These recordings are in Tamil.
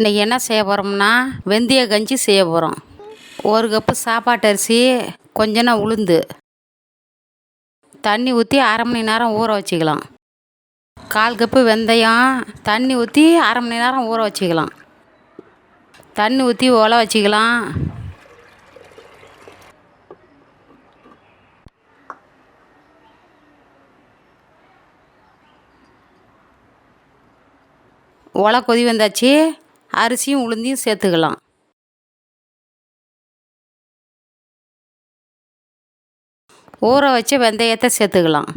இன்றைக்கி என்ன செய்ய போகிறோம்னா வெந்தய கஞ்சி செய்ய போகிறோம் ஒரு கப்பு சாப்பாட்டு அரிசி கொஞ்சனா உளுந்து. தண்ணி ஊற்றி அரை மணி நேரம் ஊற வச்சுக்கலாம். கால் கப்பு வெந்தயம் தண்ணி ஊற்றி அரை மணி நேரம் ஊற வச்சுக்கலாம். தண்ணி ஊற்றி ஒல வச்சுக்கலாம். ஒலை கொதி வந்தாச்சு. அரிசியும் உளுந்தையும் சேர்த்துக்கலாம். ஊற வச்ச வெந்தயத்தை சேர்த்துக்கலாம்.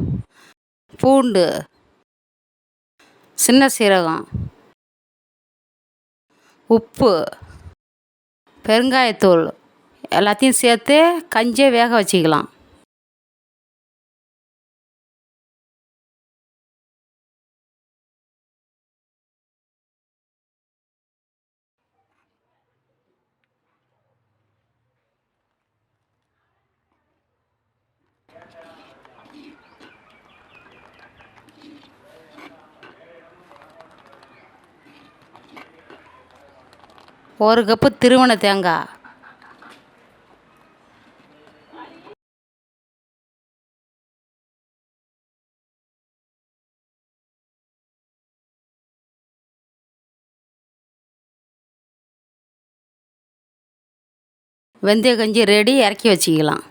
பூண்டு சின்ன சீரகம் உப்பு பெருங்காயத்தூள் எல்லாத்தையும் சேர்த்து கஞ்சியை வேக வச்சுக்கலாம். ஒரு கப்பு திருவண தேங்காய் வெந்தய கஞ்சி ரெடி இறக்கி வச்சுக்கலாம்.